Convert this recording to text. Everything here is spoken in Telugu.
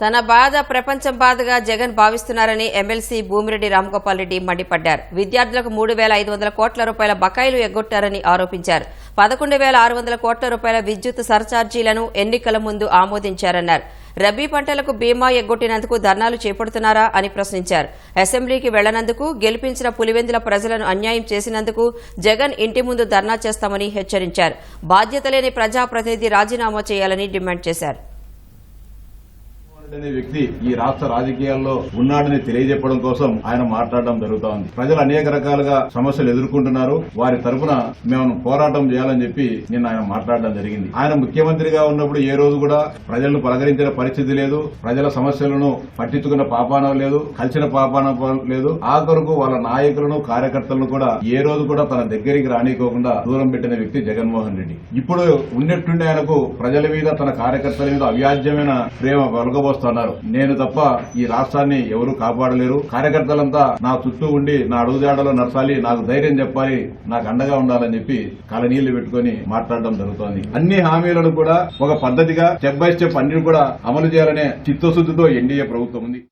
తన బాధ ప్రపంచం బాధగా జగన్ భావిస్తున్నారని ఎమ్మెల్సీ భూమిరెడ్డి రామగోపాల్ రెడ్డి మండిపడ్డారు. విద్యార్థులకు మూడు వేల ఐదు వందల కోట్ల రూపాయల బకాయిలు ఎగ్గొట్టారని ఆరోపించారు. పదకొండు వేల ఆరు వందల కోట్ల రూపాయల విద్యుత్ సర్చార్జీలను ఎన్నికల ముందు ఆమోదించారన్నారు. రబీ పంటలకు బీమా ఎగ్గొట్టినందుకు ధర్నాలు చేపడుతున్నారా అని ప్రశ్నించారు. అసెంబ్లీకి వెళ్ళనందుకు గెలిపించిన పులివెందుల ప్రజలను అన్యాయం చేసినందుకు జగన్ ఇంటి ముందు ధర్నా చేస్తామని హెచ్చరించారు. బాధ్యత లేని ప్రజాప్రతినిధి రాజీనామా చేయాలని డిమాండ్ చేశారు. అనే వ్యక్తి ఈ రాష్ట్ర రాజకీయాల్లో ఉన్నాడని తెలియజెప్పడం కోసం ఆయన మాట్లాడడం జరుగుతా ఉంది ప్రజలు అనేక రకాలుగా సమస్యలు ఎదుర్కొంటున్నారు. వారి తరఫున మేము పోరాటం చేయాలని చెప్పి నిన్న ఆయన మాట్లాడడం జరిగింది. ఆయన ముఖ్యమంత్రిగా ఉన్నప్పుడు ఏ రోజు కూడా ప్రజలను పలకరించిన పరిస్థితి లేదు. ప్రజల సమస్యలను పట్టించుకున్న పాపాన లేదు కలిసిన పాపాన లేదు. ఆఖరుకు వాళ్ళ నాయకులను కార్యకర్తలను కూడా ఏ రోజు కూడా తన దగ్గరికి రానికోకుండా దూరం పెట్టిన వ్యక్తి జగన్మోహన్ రెడ్డి. ఇప్పుడు ఉన్నట్టుండి ఆయనకు ప్రజల మీద తన కార్యకర్తల మీద అవ్యాజ్యమైన ప్రేమ వెలగబోస్తున్నారు నేను తప్ప ఈ రాష్ట్రాన్ని ఎవరు కాపాడలేరు. కార్యకర్తలంతా నా చుట్టూ ఉండి నా అడుగుజాడలో నడచాలి నాకు ధైర్యం చెప్పాలి నాకు అండగా ఉండాలని చెప్పి కలనీళ్ళు పెట్టుకుని మాట్లాడడం జరుగుతోంది. అన్ని హామీలను కూడా ఒక పద్ధతిగా స్టెప్ బై స్టెప్ అన్ని కూడా అమలు చేయాలనే చిత్తశుద్ధితో ఎన్డీఏ ప్రభుత్వం ఉంది.